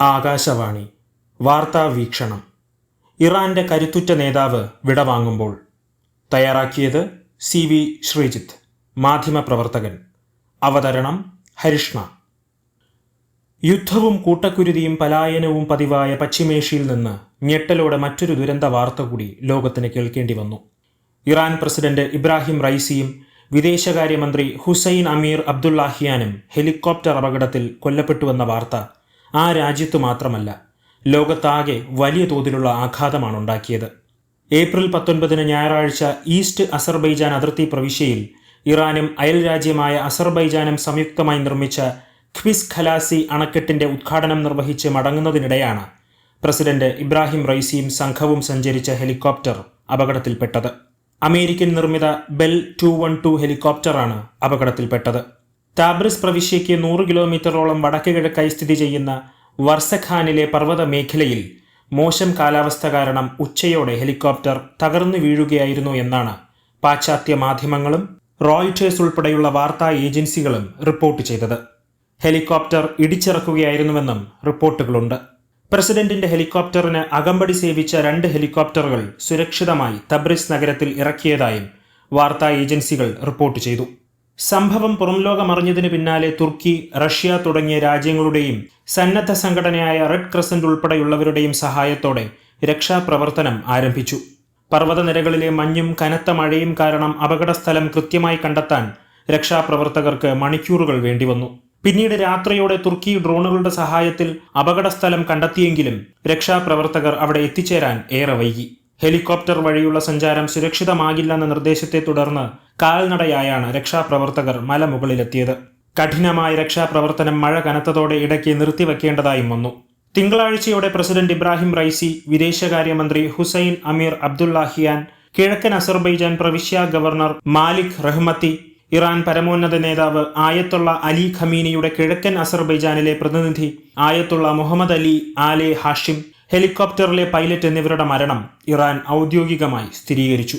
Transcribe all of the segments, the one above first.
ആകാശവാണി. വാർത്താ വീക്ഷണം. ഇറാന്റെ കരുത്തുറ്റ നേതാവ് വിടവാങ്ങുമ്പോൾ. തയ്യാറാക്കിയത് സി വി ശ്രീജിത്ത് മാധ്യമപ്രവർത്തകൻ. അവതരണം ഹരിഷ്ണ. യുദ്ധവും കൂട്ടക്കുരുതിയും പലായനവും പതിവായ പശ്ചിമേഷ്യയിൽ നിന്ന് ഞെട്ടലോടെ മറ്റൊരു ദുരന്ത വാർത്ത കൂടി ലോകത്തിന് കേൾക്കേണ്ടി വന്നു. ഇറാൻ പ്രസിഡന്റ് ഇബ്രാഹിം റൈസിയും വിദേശകാര്യമന്ത്രി ഹുസൈൻ അമീർ അബ്ദുല്ലാഹിയാനും ഹെലികോപ്റ്റർ അപകടത്തിൽ കൊല്ലപ്പെട്ടുവെന്ന വാർത്ത ആ രാജ്യത്തു മാത്രമല്ല ലോകത്താകെ വലിയ തോതിലുള്ള ആഘാതമാണ് ഉണ്ടാക്കിയത് ഏപ്രിൽ പത്തൊൻപതിന് ഞായറാഴ്ച ഈസ്റ്റ് അസർബൈജാൻ അതിർത്തി പ്രവിശ്യയിൽ ഇറാനും അയൽ രാജ്യമായ അസർബൈജാനും സംയുക്തമായി നിർമ്മിച്ച ഖ്വിസ് ഖലാസി അണക്കെട്ടിന്റെ ഉദ്ഘാടനം നിർവഹിച്ച് മടങ്ങുന്നതിനിടെയാണ് പ്രസിഡന്റ് ഇബ്രാഹിം റൈസിയും സംഘവും സഞ്ചരിച്ച ഹെലികോപ്റ്റർ അപകടത്തിൽപ്പെട്ടത്. അമേരിക്കൻ നിർമ്മിത ബെൽ ടു വൺ ടു ഹെലികോപ്റ്ററാണ് അപകടത്തിൽപ്പെട്ടത്. ടാബ്രിസ് പ്രവിശ്യയ്ക്ക് നൂറ് കിലോമീറ്ററോളം വടക്ക് കിഴക്കായി സ്ഥിതി ചെയ്യുന്ന വർസഖാനിലെ പർവത മേഖലയിൽ മോശം കാലാവസ്ഥ കാരണം ഉച്ചയോടെ ഹെലികോപ്റ്റർ തകർന്നു വീഴുകയായിരുന്നു എന്നാണ് പാശ്ചാത്യ മാധ്യമങ്ങളും റോയിറ്റേഴ്സ് ഉൾപ്പെടെയുള്ള വാർത്താ ഏജൻസികളും റിപ്പോർട്ട് ചെയ്തത്. ഹെലികോപ്റ്റർ ഇടിച്ചിറക്കുകയായിരുന്നുവെന്നും റിപ്പോർട്ടുകളുണ്ട്. പ്രസിഡന്റിന്റെ ഹെലികോപ്റ്ററിന് അകമ്പടി സേവിച്ച രണ്ട് ഹെലികോപ്റ്ററുകൾ സുരക്ഷിതമായി തബ്രിസ് നഗരത്തിൽ ഇറക്കിയതായും വാർത്താ ഏജൻസികൾ റിപ്പോർട്ട് ചെയ്തു. സംഭവം പുറംലോകമറിഞ്ഞതിന് പിന്നാലെ തുർക്കി റഷ്യ തുടങ്ങിയ രാജ്യങ്ങളുടെയും സന്നദ്ധ സംഘടനയായ റെഡ് ക്രസന്റ് ഉൾപ്പെടെയുള്ളവരുടെയും സഹായത്തോടെ രക്ഷാപ്രവർത്തനം ആരംഭിച്ചു. പർവതനിരകളിലെ മഞ്ഞും കനത്ത മഴയും കാരണം അപകടസ്ഥലം കൃത്യമായി കണ്ടെത്താൻ രക്ഷാപ്രവർത്തകർക്ക് മണിക്കൂറുകൾ വേണ്ടിവന്നു. പിന്നീട് രാത്രിയോടെ തുർക്കി ഡ്രോണുകളുടെ സഹായത്തിൽ അപകടസ്ഥലം കണ്ടെത്തിയെങ്കിലും രക്ഷാപ്രവർത്തകർ അവിടെ എത്തിച്ചേരാൻ ഏറെ വൈകി. ഹെലികോപ്റ്റർ വഴിയുള്ള സഞ്ചാരം സുരക്ഷിതമാകില്ലെന്ന നിർദ്ദേശത്തെ തുടർന്ന് കാൽനടയായാണ് രക്ഷാപ്രവർത്തകർ മലമുകളിലെത്തിയത്. കഠിനമായ രക്ഷാപ്രവർത്തനം മഴ കനത്തതോടെ ഇടയ്ക്ക് നിർത്തിവെക്കേണ്ടതായും വന്നു. തിങ്കളാഴ്ചയോടെ പ്രസിഡന്റ് ഇബ്രാഹിം റൈസി വിദേശകാര്യമന്ത്രി ഹുസൈൻ അമീർ അബ്ദുല്ലാഹിയാൻ കിഴക്കൻ അസർബൈജാൻ പ്രവിശ്യ ഗവർണർ മാലിക് റഹ്മത്തി ഇറാൻ പരമോന്നത നേതാവ് ആയത്തുള്ള അലി ഖമീനിയുടെ കിഴക്കൻ അസർബൈജാനിലെ പ്രതിനിധി Ayatollah Mohammad Ali Ale Hashem ഹെലികോപ്റ്ററിലെ pilot എന്നിവരുടെ മരണം ഇറാൻ ഔദ്യോഗികമായി സ്ഥിരീകരിച്ചു.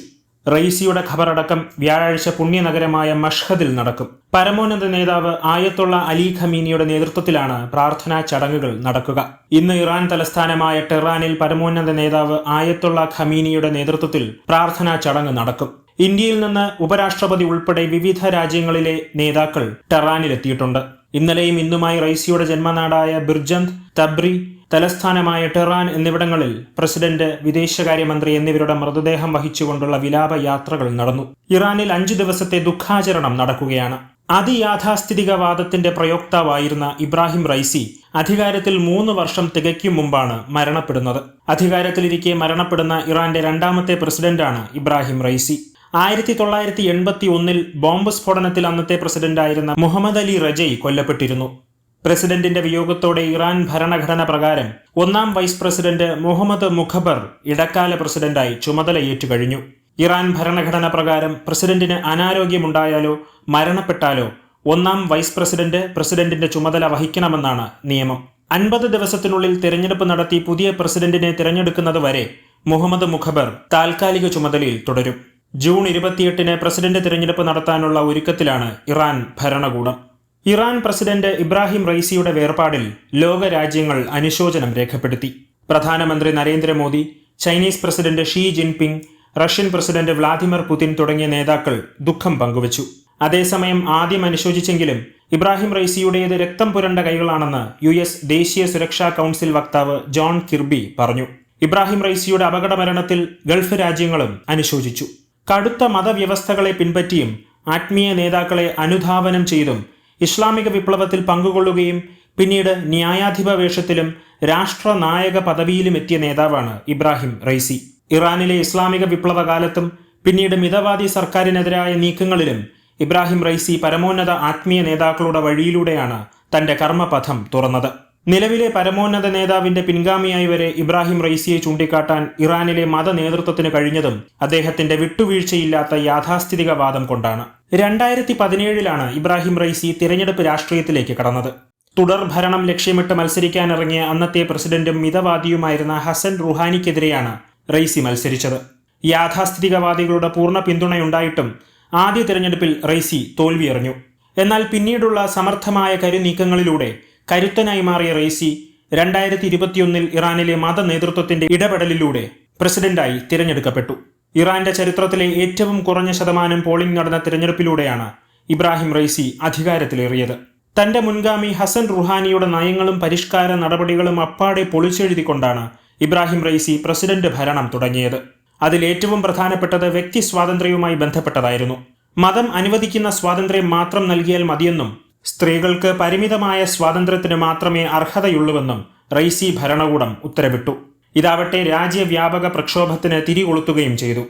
റൈസിയുടെ ഖബറടക്കം വ്യാഴാഴ്ച പുണ്യനഗരമായ മഷ്ഹദിൽ നടക്കും. പരമോന്നത നേതാവ് ആയത്തുള്ള അലി ഖമീനിയുടെ നേതൃത്വത്തിലാണ് പ്രാർത്ഥനാ ചടങ്ങുകൾ നടക്കുക. ഇന്ന് ഇറാൻ തലസ്ഥാനമായ ടെറാനിൽ പരമോന്നത നേതാവ് ആയത്തുള്ള ഖമീനിയുടെ നേതൃത്വത്തിൽ പ്രാർത്ഥനാ ചടങ്ങ് നടക്കും. ഇന്ത്യയിൽ നിന്ന് ഉപരാഷ്ട്രപതി ഉൾപ്പെടെ വിവിധ രാജ്യങ്ങളിലെ നേതാക്കൾ ടെഹ്റാനിലെത്തിയിട്ടുണ്ട്. ഇന്നലെയും ഇന്നുമായി റൈസിയുടെ ജന്മനാടായ ബിർജന്ത് തബ്രി തലസ്ഥാനമായ ടെറാൻ എന്നിവിടങ്ങളിൽ പ്രസിഡന്റ് വിദേശകാര്യമന്ത്രി എന്നിവരുടെ മൃതദേഹം വഹിച്ചുകൊണ്ടുള്ള വിലാപ യാത്രകൾ നടന്നു. ഇറാനിൽ അഞ്ചു ദിവസത്തെ ദുഃഖാചരണം നടക്കുകയാണ്. അതിയാഥാസ്ഥിതികവാദത്തിന്റെ പ്രയോക്താവായിരുന്ന ഇബ്രാഹിം റൈസി അധികാരത്തിൽ മൂന്ന് വർഷം തികയ്ക്കും മുമ്പാണ് മരണപ്പെടുന്നത്. അധികാരത്തിലിരിക്കെ മരണപ്പെടുന്ന ഇറാന്റെ രണ്ടാമത്തെ പ്രസിഡന്റാണ് ഇബ്രാഹിം റൈസി. ആയിരത്തി തൊള്ളായിരത്തി എൺപത്തി ഒന്നിൽ ബോംബ് സ്ഫോടനത്തിൽ അന്നത്തെ പ്രസിഡന്റായിരുന്ന മുഹമ്മദ് അലി റജയ് കൊല്ലപ്പെട്ടിരുന്നു. പ്രസിഡന്റിന്റെ വിയോഗത്തോടെ ഇറാൻ ഭരണഘടന പ്രകാരം ഒന്നാം വൈസ് പ്രസിഡന്റ് മുഹമ്മദ് മുഖബർ ഇടക്കാല പ്രസിഡന്റായി ചുമതലയേറ്റു കഴിഞ്ഞു ഇറാൻ ഭരണഘടന പ്രകാരം പ്രസിഡന്റിന് അനാരോഗ്യമുണ്ടായാലോ മരണപ്പെട്ടാലോ ഒന്നാം വൈസ് പ്രസിഡന്റ് പ്രസിഡന്റിന്റെ ചുമതല വഹിക്കണമെന്നാണ് നിയമം. അൻപത് ദിവസത്തിനുള്ളിൽ തിരഞ്ഞെടുപ്പ് നടത്തി പുതിയ പ്രസിഡന്റിനെ തിരഞ്ഞെടുക്കുന്നതുവരെ മുഹമ്മദ് മുഖബർ താൽക്കാലിക ചുമതലയിൽ തുടരും. ജൂൺ ഇരുപത്തിയെട്ടിന് പ്രസിഡന്റ് തിരഞ്ഞെടുപ്പ് നടത്താനുള്ള ഒരുക്കത്തിലാണ് ഇറാൻ ഭരണകൂടം. ഇറാൻ പ്രസിഡന്റ് ഇബ്രാഹിം റൈസിയുടെ വേർപാടിൽ ലോകരാജ്യങ്ങൾ അനുശോചനം രേഖപ്പെടുത്തി. പ്രധാനമന്ത്രി Narendra Modi Chinese president Xi Jinping Russian president Vladimir Putin തുടങ്ങിയ നേതാക്കൾ ദുഃഖം പങ്കുവച്ചു. അതേസമയം ആദ്യം അനുശോചിച്ചെങ്കിലും ഇബ്രാഹിം റൈസിയുടേത് രക്തം പുരണ്ട കൈകളാണെന്ന് യു എസ് ദേശീയ സുരക്ഷാ കൗൺസിൽ വക്താവ് ജോൺ കിർബി പറഞ്ഞു. ഇബ്രാഹിം റൈസിയുടെ അപകട മരണത്തിൽ ഗൾഫ് രാജ്യങ്ങളും അനുശോചിച്ചു. കടുത്ത മതവ്യവസ്ഥകളെ പിൻപറ്റിയും ആത്മീയ നേതാക്കളെ അനുധാവനം ചെയ്തും ഇസ്ലാമിക വിപ്ലവത്തിൽ പങ്കുകൊള്ളുകയും പിന്നീട് ന്യായാധിപ വേഷത്തിലും രാഷ്ട്രനായക പദവിയിലും എത്തിയ നേതാവാണ് ഇബ്രാഹിം റൈസി ഇറാനിലെ ഇസ്ലാമിക വിപ്ലവകാലത്തും പിന്നീട് മിതവാദി സർക്കാരിനെതിരായ നീക്കങ്ങളിലും ഇബ്രാഹിം റൈസി പരമോന്നത ആത്മീയ നേതാക്കളുടെ വഴിയിലൂടെയാണ് തന്റെ കർമ്മപഥം തുറന്നത്. നിലവിലെ പരമോന്നത നേതാവിന്റെ പിൻഗാമിയായി വരെ ഇബ്രാഹിം റൈസിയെ ചൂണ്ടിക്കാട്ടാൻ ഇറാനിലെ മത നേതൃത്വത്തിന് കഴിഞ്ഞതും അദ്ദേഹത്തിന്റെ വിട്ടുവീഴ്ചയില്ലാത്ത യാഥാസ്ഥിതിക വാദം കൊണ്ടാണ്. രണ്ടായിരത്തി പതിനേഴിലാണ് ഇബ്രാഹിം റൈസി തിരഞ്ഞെടുപ്പ് രാഷ്ട്രീയത്തിലേക്ക് കടന്നത്. തുടർ ഭരണം ലക്ഷ്യമിട്ട് മത്സരിക്കാനിറങ്ങിയ അന്നത്തെ പ്രസിഡന്റും മിതവാദിയുമായിരുന്ന ഹസൻ റുഹാനിക്കെതിരെയാണ് റൈസി മത്സരിച്ചത്. യാഥാസ്ഥിതികവാദികളുടെ പൂർണ പിന്തുണയുണ്ടായിട്ടും ആദ്യ തിരഞ്ഞെടുപ്പിൽ റൈസി തോൽവിയെറിഞ്ഞു. എന്നാൽ പിന്നീടുള്ള സമർത്ഥമായ കരുനീക്കങ്ങളിലൂടെ കരുത്തനായി മാറിയ റേസി രണ്ടായിരത്തി ഇരുപത്തിയൊന്നിൽ ഇറാനിലെ മത നേതൃത്വത്തിന്റെ ഇടപെടലിലൂടെ പ്രസിഡന്റായി തിരഞ്ഞെടുക്കപ്പെട്ടു. ഇറാന്റെ ചരിത്രത്തിലെ ഏറ്റവും കുറഞ്ഞ ശതമാനം പോളിംഗ് നടന്ന തിരഞ്ഞെടുപ്പിലൂടെയാണ് ഇബ്രാഹിം റൈസി അധികാരത്തിലേറിയത്. തന്റെ മുൻഗാമി ഹസൻ റുഹാനിയുടെ നയങ്ങളും പരിഷ്കാര നടപടികളും അപ്പാടെ പൊളിച്ചെഴുതിക്കൊണ്ടാണ് ഇബ്രാഹിം റൈസി പ്രസിഡന്റ് ഭരണം തുടങ്ങിയത്. അതിൽ ഏറ്റവും പ്രധാനപ്പെട്ടത് വ്യക്തി സ്വാതന്ത്ര്യവുമായി ബന്ധപ്പെട്ടതായിരുന്നു. മതം അനുവദിക്കുന്ന സ്വാതന്ത്ര്യം മാത്രം നൽകിയാൽ മതിയെന്നും സ്ത്രീകൾക്ക് പരിമിതമായ സ്വാതന്ത്ര്യത്തിന് മാത്രമേ അർഹതയുള്ളൂവെന്നും റൈസി ഭരണകൂടം ഉത്തരവിട്ടു. ഇതാവട്ടെ രാജ്യവ്യാപക പ്രക്ഷോഭത്തിന് തിരികൊളുത്തുകയും ചെയ്തു.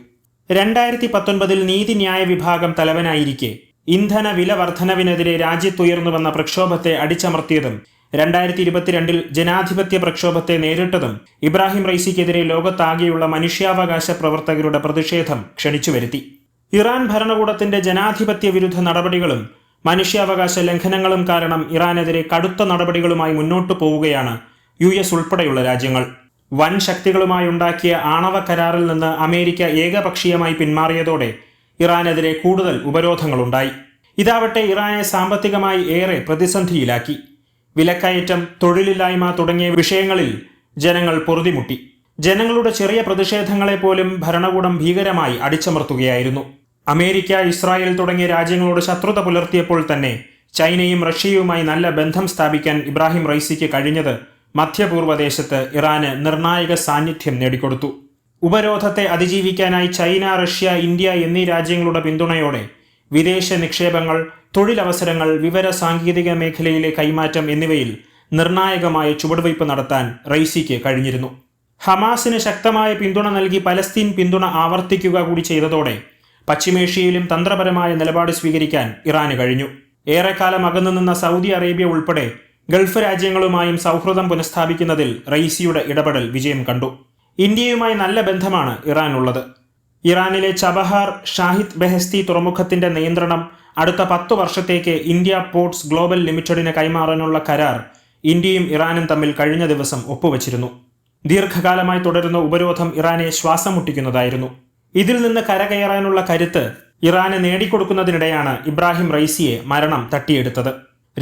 രണ്ടായിരത്തി പത്തൊൻപതിൽ നീതിന്യായ വിഭാഗം തലവനായിരിക്കെ ഇന്ധന വില വർധനവിനെതിരെ രാജ്യത്തുയർന്നുവന്ന പ്രക്ഷോഭത്തെ അടിച്ചമർത്തിയതും രണ്ടായിരത്തി ഇരുപത്തിരണ്ടിൽ ജനാധിപത്യ പ്രക്ഷോഭത്തെ നേരിട്ടതും ഇബ്രാഹിം റൈസിക്കെതിരെ ലോകത്താകെയുള്ള മനുഷ്യാവകാശ പ്രവർത്തകരുടെ പ്രതിഷേധം ക്ഷണിച്ചു വരുത്തി ഇറാൻ ഭരണകൂടത്തിന്റെ ജനാധിപത്യ വിരുദ്ധ നടപടികളും മനുഷ്യാവകാശ ലംഘനങ്ങളും കാരണം ഇറാനെതിരെ കടുത്ത നടപടികളുമായി മുന്നോട്ടു പോവുകയാണ് യു എസ് ഉൾപ്പെടെയുള്ള രാജ്യങ്ങൾ. വൻ ശക്തികളുമായി ഉണ്ടാക്കിയ ആണവ കരാറിൽ നിന്ന് അമേരിക്ക ഏകപക്ഷീയമായി പിന്മാറിയതോടെ ഇറാനെതിരെ കൂടുതൽ ഉപരോധങ്ങളുണ്ടായി. ഇതാവട്ടെ ഇറാനെ സാമ്പത്തികമായി ഏറെ പ്രതിസന്ധിയിലാക്കി. വിലക്കയറ്റം തൊഴിലില്ലായ്മ തുടങ്ങിയ വിഷയങ്ങളിൽ ജനങ്ങൾ പൊറുതിമുട്ടി. ജനങ്ങളുടെ ചെറിയ പ്രതിഷേധങ്ങളെ പോലും ഭരണകൂടം ഭീകരമായി അടിച്ചമർത്തുകയായിരുന്നു. അമേരിക്ക ഇസ്രായേൽ തുടങ്ങിയ രാജ്യങ്ങളോട് ശത്രുത പുലർത്തിയപ്പോൾ തന്നെ ചൈനയും റഷ്യയുമായി നല്ല ബന്ധം സ്ഥാപിക്കാൻ ഇബ്രാഹിം റൈസിക്ക് കഴിഞ്ഞത് മധ്യപൂർവദേശത്ത് ഇറാന് നിർണായക സാന്നിധ്യം നേടിക്കൊടുത്തു. ഉപരോധത്തെ അതിജീവിക്കാനായി ചൈന റഷ്യ ഇന്ത്യ എന്നീ രാജ്യങ്ങളുടെ പിന്തുണയോടെ വിദേശ നിക്ഷേപങ്ങൾ തൊഴിലവസരങ്ങൾ വിവര സാങ്കേതിക മേഖലയിലെ കൈമാറ്റം എന്നിവയിൽ നിർണായകമായ ചുവടുവയ്പ് നടത്താൻ റൈസിക്ക് കഴിഞ്ഞിരുന്നു. ഹമാസിന് ശക്തമായ പിന്തുണ നൽകി പലസ്തീൻ പിന്തുണ ആവർത്തിക്കുക കൂടി ചെയ്തതോടെ പശ്ചിമേഷ്യയിലും തന്ത്രപരമായ നിലപാട് സ്വീകരിക്കാൻ ഇറാന് കഴിഞ്ഞു. ഏറെക്കാലം അകന്നു നിന്ന സൗദി അറേബ്യ ഉൾപ്പെടെ ഗൾഫ് രാജ്യങ്ങളുമായും സൗഹൃദം പുനഃസ്ഥാപിക്കുന്നതിൽ റൈസിയുടെ ഇടപെടൽ വിജയം കണ്ടു. ഇന്ത്യയുമായി നല്ല ബന്ധമാണ് ഇറാനുള്ളത്. ഇറാനിലെ ചബഹാർ ഷാഹിദ് ബെഹസ്തി തുറമുഖത്തിന്റെ നിയന്ത്രണം അടുത്ത പത്തു വർഷത്തേക്ക് ഇന്ത്യ പോർട്സ് ഗ്ലോബൽ ലിമിറ്റഡിന് കൈമാറാനുള്ള കരാർ ഇന്ത്യയും ഇറാനും തമ്മിൽ കഴിഞ്ഞ ദിവസം ഒപ്പുവച്ചിരുന്നു. ദീർഘകാലമായി തുടരുന്ന ഉപരോധം ഇറാനെ ശ്വാസം മുട്ടിക്കുന്നതായിരുന്നു ഇതിൽ നിന്ന് കരകയറാനുള്ള കരുത്ത് ഇറാന് നേടിക്കൊടുക്കുന്നതിനിടെയാണ് ഇബ്രാഹിം റൈസിയെ മരണം തട്ടിയെടുത്തത്.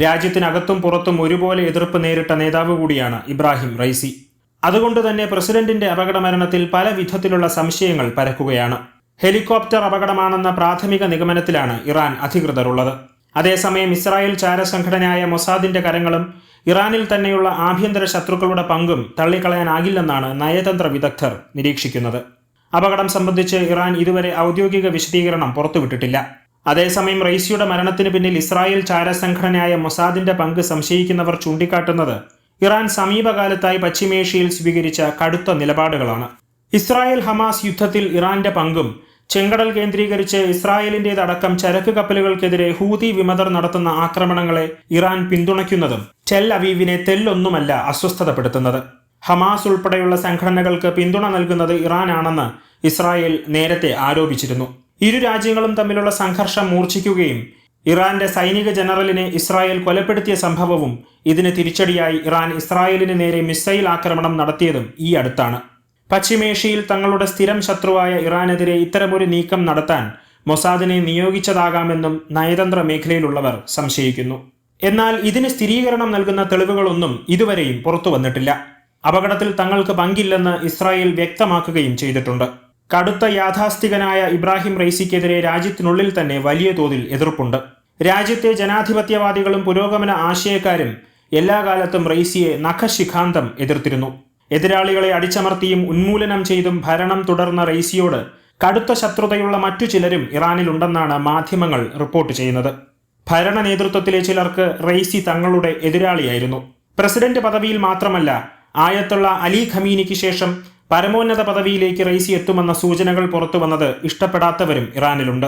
രാജ്യത്തിനകത്തും പുറത്തും ഒരുപോലെ എതിർപ്പ് നേരിട്ട നേതാവ് കൂടിയാണ് ഇബ്രാഹിം റൈസി അതുകൊണ്ട് തന്നെ പ്രസിഡന്റിന്റെ അപകട മരണത്തിൽ പല വിധത്തിലുള്ള സംശയങ്ങൾ പരക്കുകയാണ്. ഹെലികോപ്റ്റർ അപകടമാണെന്ന പ്രാഥമിക നിഗമനത്തിലാണ് ഇറാൻ അധികൃതരുള്ളത്. അതേസമയം ഇസ്രായേൽ ചാരസംഘടനയായ മൊസാദിന്റെ കരങ്ങളും ഇറാനിൽ തന്നെയുള്ള ആഭ്യന്തര ശത്രുക്കളുടെ പങ്കും തള്ളിക്കളയാനാകില്ലെന്നാണ് നയതന്ത്ര വിദഗ്ധർ നിരീക്ഷിക്കുന്നത്. അപകടം സംബന്ധിച്ച് ഇറാൻ ഇതുവരെ ഔദ്യോഗിക വിശദീകരണം പുറത്തുവിട്ടിട്ടില്ല. അതേസമയം റൈസിയുടെ മരണത്തിന് പിന്നിൽ ഇസ്രായേൽ ചാരസംഘടനയായ മൊസാദിന്റെ പങ്ക് സംശയിക്കുന്നവർ ചൂണ്ടിക്കാട്ടുന്നത് ഇറാൻ സമീപകാലത്തായി പശ്ചിമേഷ്യയിൽ സ്വീകരിച്ച കടുത്ത നിലപാടുകളാണ്. ഇസ്രായേൽ ഹമാസ് യുദ്ധത്തിൽ ഇറാന്റെ പങ്കും ചെങ്കടൽ കേന്ദ്രീകരിച്ച് ഇസ്രായേലിന്റേതടക്കം ചരക്ക് കപ്പലുകൾക്കെതിരെ ഹൂതി വിമതർ നടത്തുന്ന ആക്രമണങ്ങളെ ഇറാൻ പിന്തുണയ്ക്കുന്നതും ടെൽ അവീവിനെ തെല്ലൊന്നുമല്ല അസ്വസ്ഥതപ്പെടുത്തുന്നത്. ഹമാസ് ഉൾപ്പെടെയുള്ള സംഘടനകൾക്ക് പിന്തുണ നൽകുന്നത് ഇറാനാണെന്ന് ഇസ്രായേൽ നേരത്തെ ആരോപിച്ചിരുന്നു. ഇരു രാജ്യങ്ങളും തമ്മിലുള്ള സംഘർഷം മൂർച്ഛിക്കുകയും ഇറാന്റെ സൈനിക ജനറലിനെ ഇസ്രായേൽ കൊലപ്പെടുത്തിയ സംഭവവും ഇതിന് തിരിച്ചടിയായി ഇറാൻ ഇസ്രായേലിന് നേരെ മിസൈൽ ആക്രമണം നടത്തിയതും ഈ അടുത്താണ്. പശ്ചിമേഷ്യയിൽ തങ്ങളുടെ സ്ഥിരം ശത്രുവായ ഇറാനെതിരെ ഇത്തരമൊരു നീക്കം നടത്താൻ മൊസാദിനെ നിയോഗിച്ചതാകാമെന്നും നയതന്ത്ര മേഖലയിലുള്ളവർ സംശയിക്കുന്നു. എന്നാൽ ഇതിന് സ്ഥിരീകരണം നൽകുന്ന തെളിവുകളൊന്നും ഇതുവരെയും പുറത്തു വന്നിട്ടില്ല അപകടത്തിൽ തങ്ങൾക്ക് പങ്കില്ലെന്ന് ഇസ്രായേൽ വ്യക്തമാക്കുകയും ചെയ്തിട്ടുണ്ട്. കടുത്ത യാഥാസ്ഥികനായ ഇബ്രാഹിം റൈസിക്കെതിരെ രാജ്യത്തിനുള്ളിൽ തന്നെ വലിയ തോതിൽ എതിർപ്പുണ്ട്. രാജ്യത്തെ ജനാധിപത്യവാദികളും പുരോഗമന ആശയക്കാരും എല്ലാ കാലത്തും റൈസിയെ നഖശിഖാന്തം എതിർത്തിരുന്നു. എതിരാളികളെ അടിച്ചമർത്തിയും ഉന്മൂലനം ചെയ്തും ഭരണം തുടർന്ന റൈസിയോട് കടുത്ത ശത്രുതയുള്ള മറ്റു ചിലരും ഇറാനിലുണ്ടെന്നാണ് മാധ്യമങ്ങൾ റിപ്പോർട്ട് ചെയ്യുന്നത്. ഭരണ നേതൃത്വത്തിലെ ചിലർക്ക് റൈസി തങ്ങളുടെ എതിരാളിയായിരുന്നു. പ്രസിഡന്റ് പദവിയിൽ മാത്രമല്ല ആയത്തുള്ള അലി ഖമീനിക്ക് ശേഷം പരമോന്നത പദവിയിലേക്ക് റൈസി എത്തുമെന്ന സൂചനകൾ പുറത്തു വന്നത് ഇഷ്ടപ്പെടാത്തവരും ഇറാനിലുണ്ട്.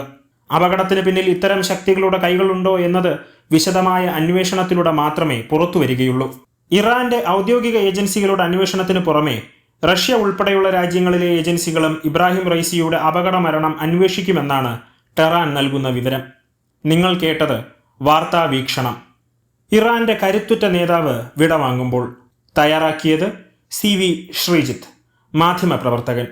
അപകടത്തിന് പിന്നിൽ ഇത്തരം ശക്തികളുടെ കൈകളുണ്ടോ എന്നത് വിശദമായ അന്വേഷണത്തിലൂടെ മാത്രമേ പുറത്തു വരികയുള്ളൂ. ഇറാന്റെ ഔദ്യോഗിക ഏജൻസികളുടെ അന്വേഷണത്തിന് പുറമെ റഷ്യ ഉൾപ്പെടെയുള്ള രാജ്യങ്ങളിലെ ഏജൻസികളും ഇബ്രാഹിം റൈസിയുടെ അപകട മരണം അന്വേഷിക്കുമെന്നാണ് ടെറാൻ നൽകുന്ന വിവരം. നിങ്ങൾ കേട്ടത് വാർത്താ വീക്ഷണം. ഇറാന്റെ കരുത്തുറ്റ നേതാവ് വിടവാങ്ങുമ്പോൾ തയ്യാറാക്കിയത് സി വി ശ്രീജിത്ത് മാധ്യമപ്രവർത്തകൻ.